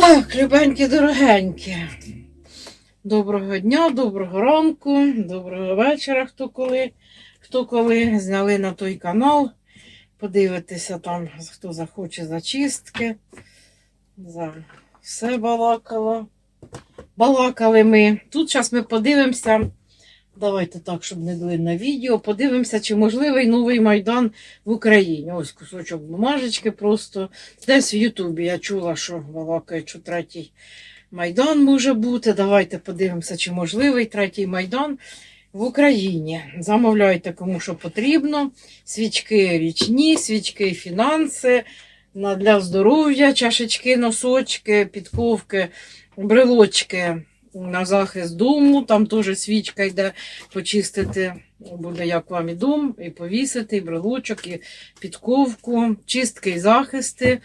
Так, любенькі, дорогенькі. Доброго дня, доброго ранку, доброго вечора, хто коли, хто коли зняли на той канал. Подивитися там, хто захоче зачистки. За все балакало. Балакали ми. Тут зараз ми подивимося. Давайте так, щоб не длинне відео. Подивимося, чи можливий новий Майдан в Україні. Ось кусочок бумажечки просто. Десь в Ютубі я чула, що балакають, що третій Майдан може бути. Давайте подивимося, чи можливий третій Майдан в Україні. Замовляйте кому що потрібно. Свічки річні, свічки фінанси, для здоров'я, чашечки, носочки, підковки, брелочки на захист дому. Там теж свічка йде почистити. Буде як вам і дом, і повісити, і брелочок, і підковку, чистки і захисти.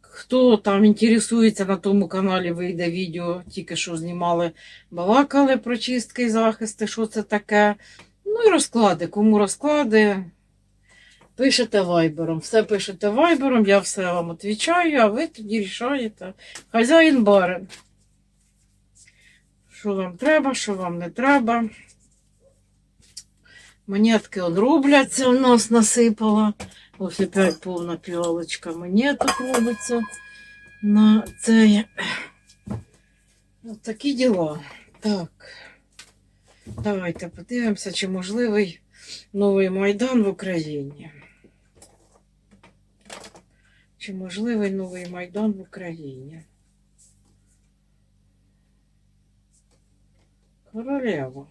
Хто там інтересується на тому каналі, вийде відео, тільки що знімали, балакали про чистки і захисти, що це таке. Ну і розклади. Кому розклади, пишете вайбером. Все пишете вайбером, я все вам відповідаю, а ви тоді рішаєте. Хазяїн барин. Що вам треба, що вам не треба. Монетки он робляться, у нас насипала. Ось опять повна піалочка монеток робиться на це. Ось такі діла. Так. Давайте подивимося, чи можливий новий Майдан в Україні. Чи можливий новий Майдан в Україні? Королева.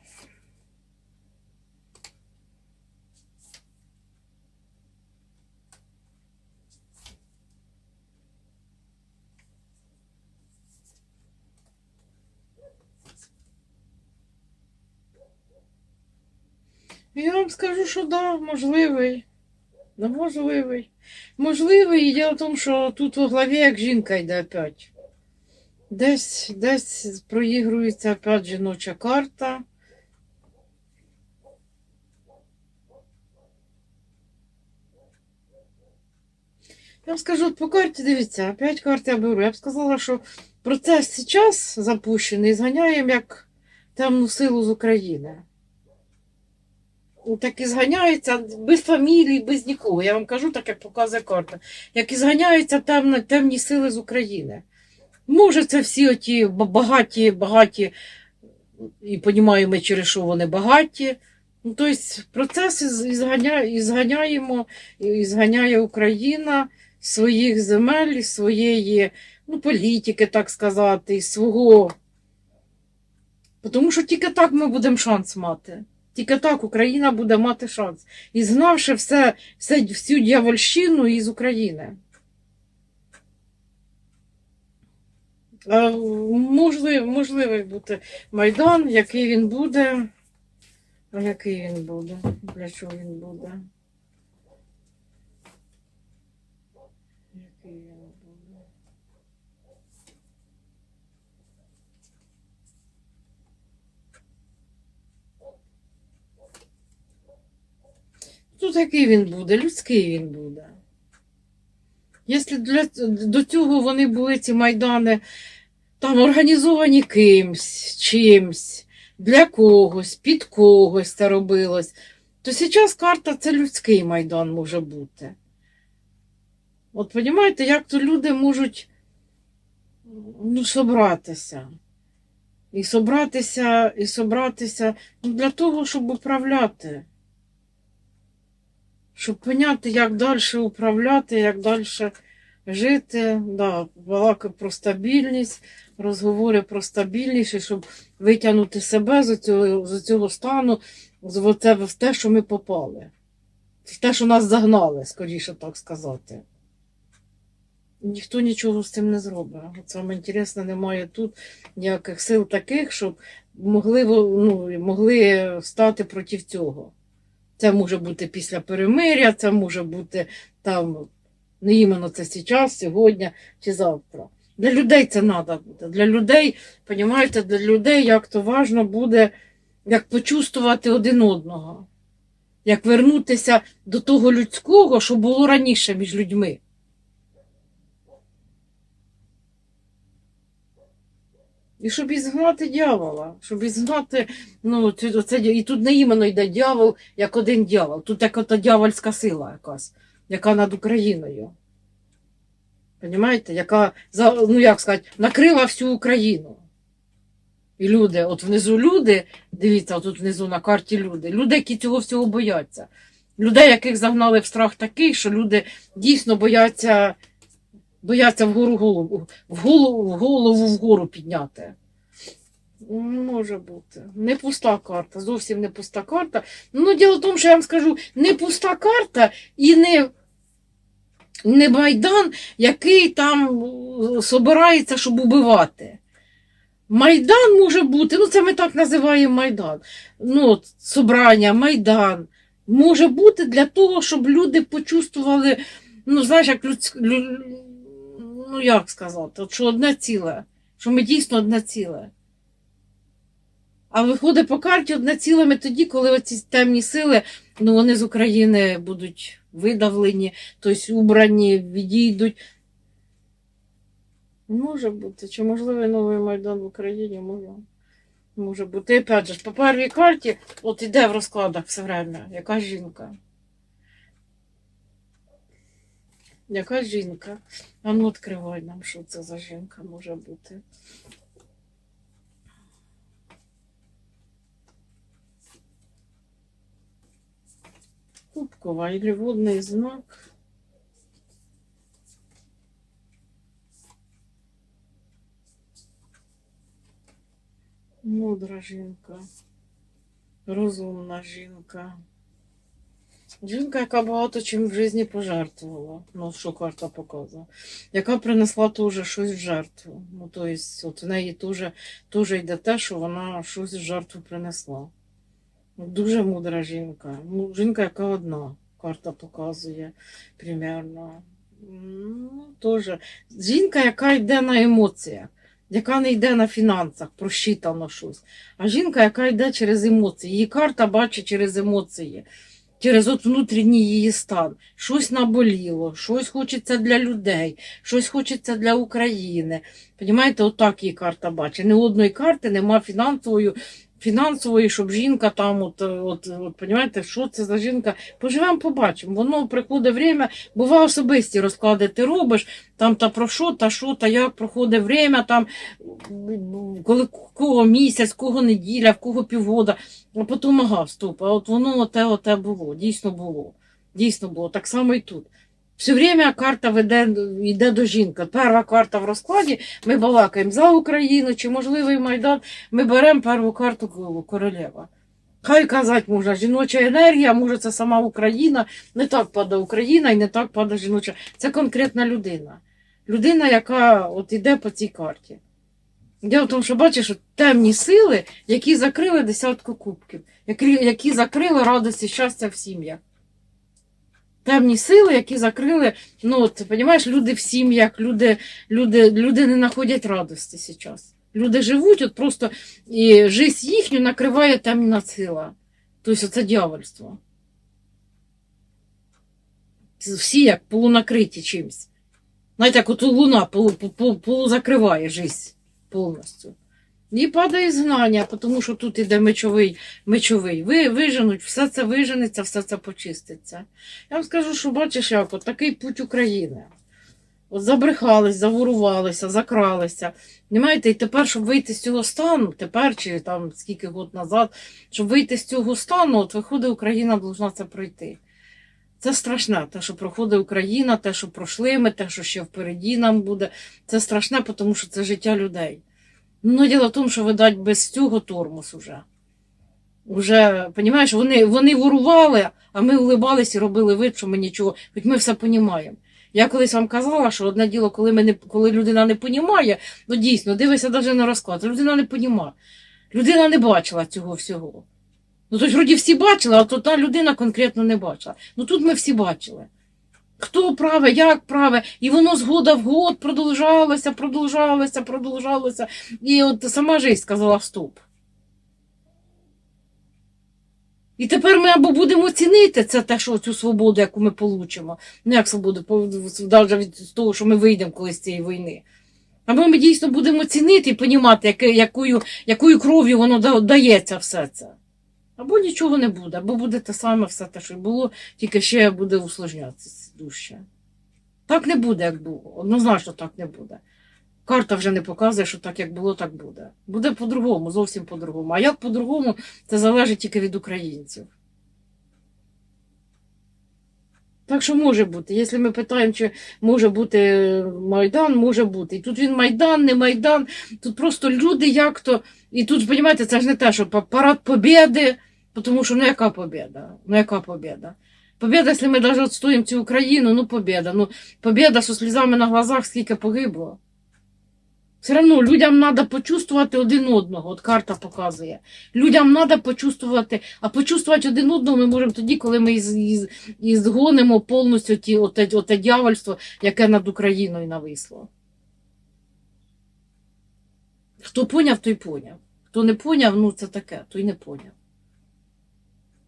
Я вам скажу, що да, можливий. Да, можливий. Можливий, і діло в тому, що тут у главі як жінка йде опять. Десь, десь проігрується опять жіноча карта. Я вам скажу, по карті, дивіться, опять карти я беру. Я б сказала, що процес зараз запущений, зганяємо як темну силу з України. Так і зганяються без фамілії, без нікого. Я вам кажу, так як показує карта. Як і зганяються темні, темні сили з України. Може, це всі оті багаті, багаті, і розуміємо, через що вони багаті. Ну, тобто процес із- ізганя, ізганяємо, і зганяє Україна своїх земель, своєї ну, політики, так сказати, свого. Тому що тільки так ми будемо шанс мати. Тільки так Україна буде мати шанс. І знавши все, все, всю дьявольщину із України. А, можливо, можливий бути Майдан, який він буде. Який він буде? Для чого він буде? Який він буде? Тут який він буде? Людський він буде. Якщо для, до цього вони були ці майдани там організовані кимсь, чимсь, для когось, під когось це робилось, то зараз карта це людський майдан може бути. От розумієте, як то люди можуть ну, собратися. І собратися, і собратися ну, для того, щоб управляти. Щоб поняти, як далі управляти, як далі жити. Да, балаки про стабільність, розговори про стабільність, щоб витягнути себе з цього, цього стану, з оце, в те, що ми попали. В те, що нас загнали, скоріше так сказати. Ніхто нічого з цим не зробить. Саме інтересне, немає тут ніяких сил таких, щоб могли, ну, могли стати проти цього. Це може бути після перемиря, це може бути там, не іменно це зараз, сьогодні чи завтра. Для людей це треба буде. Для людей, розумієте, для людей як то важно буде, як почувствувати один одного, як вернутися до того людського, що було раніше між людьми. І щоб ізгнати дьявола, щоб ізгнати, ну, це, і тут не іменно йде дьявол, як один дьявол. Тут як ота дьявольська сила якась, яка над Україною. Понімаєте? Яка, ну як сказати, накрила всю Україну. І люди, от внизу люди, дивіться, тут внизу на карті люди, люди, які цього всього бояться. Людей, яких загнали в страх такий, що люди дійсно бояться, бояться вгору голову, в голову, голову вгору підняти. Ну, Може бути. Не пуста карта, зовсім не пуста карта. Ну, діло в тому, що я вам скажу, не пуста карта і не, не Майдан, який там е, собирається, щоб убивати. Майдан може бути, ну це ми так називаємо Майдан. Ну, собрання, Майдан. Може бути для того, щоб люди почувствували, ну, знаєш, як людськ... лю... ну як сказати, що одне ціле, що ми дійсно одне ціле. А виходить по карті одне ціле ми тоді, коли оці темні сили, ну вони з України будуть видавлені, тобто убрані, відійдуть. Може бути. Чи можливий новий Майдан в Україні? Може. Може бути. І опять же, по першій карті, от іде в розкладах все время. Яка жінка? Яка жінка? А ну відкривай нам, що це за жінка може бути. Кубкова или водний знак. Мудра жінка, розумна жінка. Жінка, яка багато чим в житті пожертвувала, ну, що карта показує, яка принесла теж щось в жертву. Ну, тобто, от в неї теж йде те, що вона щось в жертву принесла. Дуже мудра жінка. Ну, жінка, яка одна, карта показує примерно. Ну, теж. Жінка, яка йде на емоціях, яка не йде на фінансах, просчитано щось. А жінка, яка йде через емоції. Її карта бачить через емоції, через от внутрішній її стан. Щось наболіло, щось хочеться для людей, щось хочеться для України. Понімаєте, отак її карта бачить. Ні одної карти нема фінансової фінансової, щоб жінка там, от, от, от понімаєте, що це за жінка. Поживемо, побачимо. Воно приходить время, бува особисті розклади ти робиш, там та про що, та що, та як проходить время, там, коли кого місяць, кого неділя, в кого півгода, а потім ага, стоп, а от воно оте, оте було, дійсно було. Дійсно було. Так само і тут. Все время карта веде, йде до жінки. Перша карта в розкладі, ми балакаємо за Україну, чи можливий Майдан, ми беремо першу карту королева. Хай казати можна, жіноча енергія, може це сама Україна, не так падає Україна і не так падає жіноча. Це конкретна людина. Людина, яка от іде по цій карті. Діло в тому, що бачиш, от темні сили, які закрили десятку кубків, які, які закрили радості щастя в сім'ях. Темні сили, які закрили, ну от, розумієш, люди в сім'ях, люди, люди, люди не знаходять радості зараз. Люди живуть, от просто і життя їхню накриває темна сила. Тобто це дьявольство. Всі як полунакриті чимось. Знаєте, як от луна полу, полу, полузакриває життя повністю. І падає знання, тому що тут іде мечовий, мечовий. Ви виженуть, все це виженеться, все це почиститься. Я вам скажу, що бачиш, як от такий путь України. От забрехались, заворувалися, закралися. Понимаєте, і тепер, щоб вийти з цього стану, тепер чи там скільки год назад, щоб вийти з цього стану, от виходить, Україна повинна це пройти. Це страшне, те, що проходить Україна, те, що пройшли ми, те, що ще впереді нам буде. Це страшне, тому що це життя людей. Ну, діло в тому, що, видать, без цього тормоз уже. Уже, понімаєш, вони, вони ворували, а ми улибались і робили вид, що ми нічого, хоч ми все понімаємо. Я колись вам казала, що одне діло, коли, ми не, коли людина не понімає, ну дійсно, дивися навіть на розклад, людина не понімає. Людина не бачила цього всього. Ну, тобто, вроді всі бачили, а то та людина конкретно не бачила. Ну тут ми всі бачили. Хто праве, як праве, і воно з года в год продовжалося, продовжалося, продовжалося. І от сама жизнь сказала стоп. І тепер ми або будемо цінити це те, що цю свободу, яку ми получимо. Ну як свободу, навіть від того, що ми вийдемо колись з цієї війни. Або ми дійсно будемо цінити і розуміти, якою, якою кров'ю воно дається все це. Або нічого не буде, або буде те саме все те, що було, тільки ще буде усложнятися дужче. Так не буде, як було. Однозначно так не буде. Карта вже не показує, що так, як було, так буде. Буде по-другому, зовсім по-другому. А як по-другому, це залежить тільки від українців. Так що може бути. Якщо ми питаємо, чи може бути Майдан, може бути. І тут він Майдан, не Майдан, тут просто люди як-то. І тут, розумієте, це ж не те, що парад побєди, тому що ну яка побєда? Ну яка побєда? Побєда, якщо ми навіть відстоїмо цю Україну, ну побєда. Ну, побєда, що слізами на глазах скільки погибло. Все одно людям треба почувствувати один одного, от карта показує. Людям треба почувствувати, а почувствувати один одного ми можемо тоді, коли ми згонимо повністю ті, оте, оте дьявольство, яке над Україною нависло. Хто поняв, той поняв. Хто не поняв, ну це таке, той не поняв.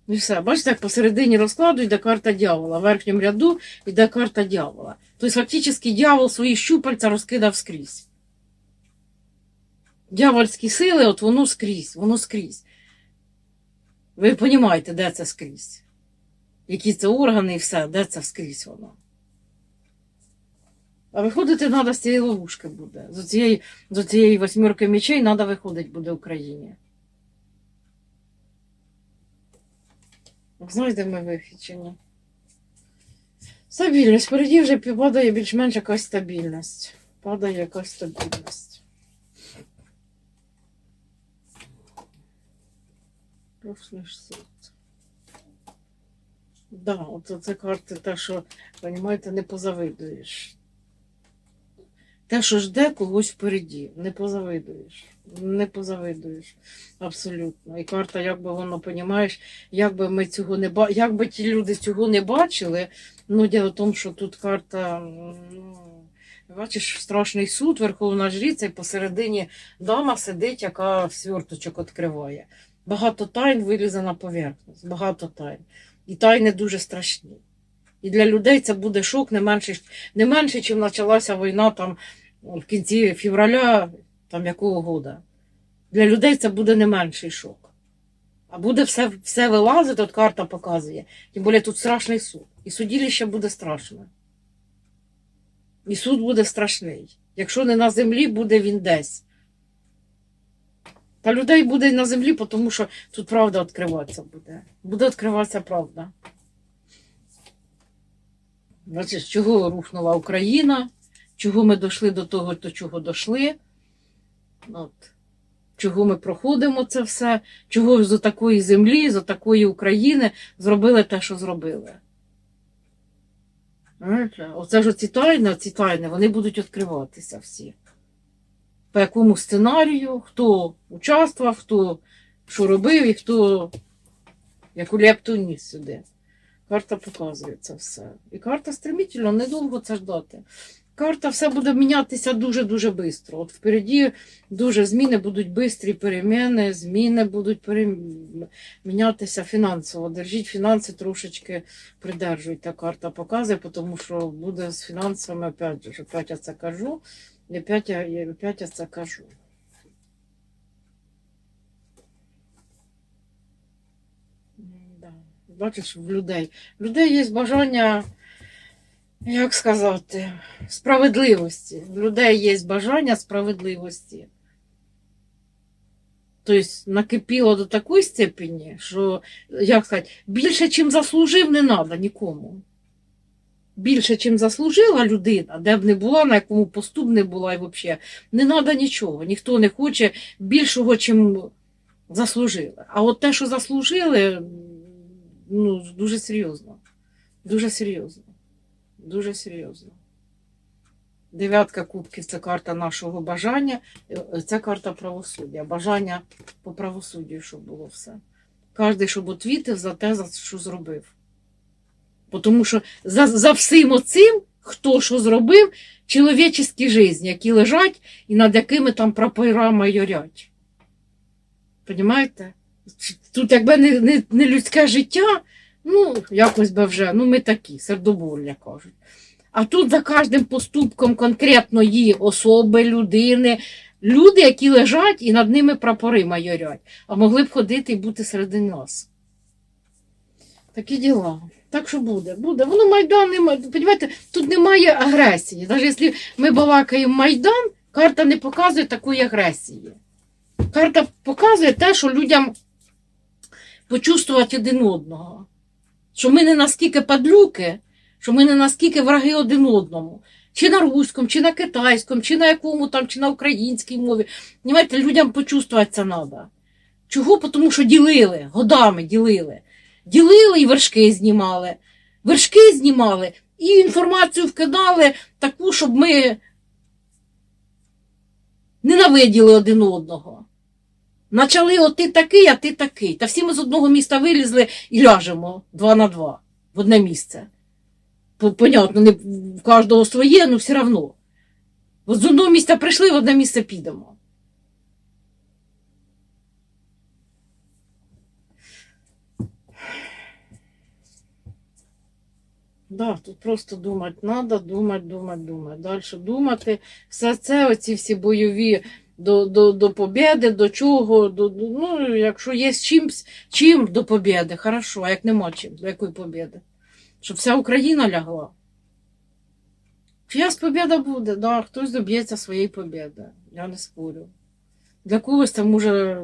І все. Бачите, як посередині розкладу йде карта дьявола. В верхньому ряду йде карта дьявола. Тобто, фактично, дьявол свої щупальця розкидав скрізь. Дьявольські сили, от воно скрізь, воно скрізь. Ви розумієте, де це скрізь? Які це органи і все, де це скрізь воно. А виходити треба з цієї ловушки буде. З цієї, з цієї восьмірки мечей треба виходити буде Україні. Знайдемо вихід чи ні? Стабільність. Впереді вже падає більш-менш якась стабільність. Падає якась стабільність. Суд. Да, от це карти те, що, розумієте, не позавидуєш. Те, що жде когось впереді, не позавидуєш. Не позавидуєш. Абсолютно. І карта, як би воно, понімаєш, як би ми цього не ба... як би ті люди цього не бачили, ну діло в тому, що тут карта. Ну, бачиш, страшний суд, верховна жриця, і посередині дама сидить, яка сверточок відкриває. Багато тайн вилізе на поверхність, багато тайн. І тайни дуже страшні. І для людей це буде шок не менше, не менше, чим почалася війна там в кінці февраля, там якого года. Для людей це буде не менший шок. А буде все, все вилазити, от карта показує. Тим більше тут страшний суд. І судилище буде страшне. І суд буде страшний. Якщо не на землі, буде він десь. Та людей буде на землі, тому що тут правда відкриватися буде. Буде відкриватися правда. Бачиш, чого рухнула Україна, чого ми дійшли до того, до чого дійшли. От. Чого ми проходимо це все, чого з такої землі, з такої України зробили те, що зробили. Оце ж ці тайни, ці тайни, вони будуть відкриватися всі. По якому сценарію, хто участвував, хто що робив і хто яку лепту ніс сюди. Карта показує це все. І карта стремительно, недовго це ждати. Карта все буде мінятися дуже-дуже швидко. От впереді дуже зміни будуть бистрі переміни, зміни будуть перем- мінятися фінансово. Держіть фінанси трошечки придержуйте. Карта показує, тому що буде з фінансами, опять, же, опять я це кажу, і опять я, я це кажу. Бачиш, в людей. В людей є бажання, як сказати, справедливості. В людей є бажання справедливості. Тобто накипіло до такої степені, що, як сказати, більше, чим заслужив, не треба нікому. Більше, чим заслужила людина, де б не була, на якому посту б не була, і взагалі, не треба нічого. Ніхто не хоче більшого, чим заслужили. А от те, що заслужили, ну, дуже серйозно. Дуже серйозно. Дуже серйозно. Дев'ятка кубків це карта нашого бажання, е, це карта правосуддя. Бажання по правосуддю, щоб було все. Кожен, щоб отвітив за те, за що зробив. Тому що за, за всім оцим, хто що зробив, чоловічі житті, які лежать і над якими там прапорами yorять. Понімаєте? Тут якби не, не, не людське життя, ну, якось би вже, ну ми такі, сердобольня кажуть. А тут за кожним поступком конкретної особи, людини, люди, які лежать і над ними прапори майорять, а могли б ходити і бути серед нас. Такі діла. Так що буде, буде. Воно Майдан немає. Понімаєте, тут немає агресії. Навіть якщо ми балакаємо Майдан, карта не показує такої агресії. Карта показує те, що людям почувствувати один одного. Що ми не настільки падлюки, що ми не настільки враги один одному. Чи на руському, чи на китайському, чи на якому там, чи на українській мові. Понімаєте, людям почувствувати це треба. Чого? Тому що ділили, годами ділили. Ділили і вершки знімали. Вершки знімали і інформацію вкидали таку, щоб ми ненавиділи один одного. Начали от ти такий, а ти такий. Та всі ми з одного міста вилізли і ляжемо два на два в одне місце. Понятно, не в кожного своє, але все одно. От з одного місця прийшли, в одне місце підемо. Да, тут просто думати треба, думати, думати, думати. Далі думати. Все це, оці всі бойові до, до, до побєди, до чого, до, до, ну, якщо є з чимсь, чим до побєди, хорошо, а як нема чим, до якої побєди? Щоб вся Україна лягла. Чиясь побєда буде, да, хтось доб'ється своєї побєди, я не спорю. Для когось це може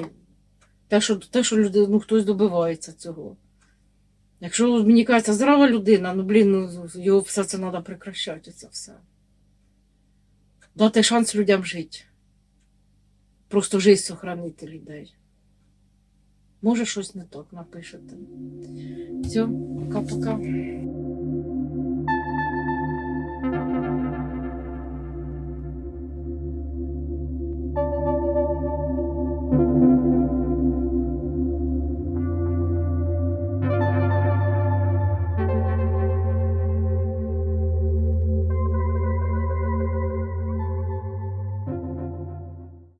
те, що, те, що люди, ну, хтось добивається цього. Якщо мені кажеться, здрава людина, ну блін, ну його все це треба прекращати, це все. Дати шанс людям жити. Просто життя сохранити людей. Може, щось не так напишете. Все, пока-пока.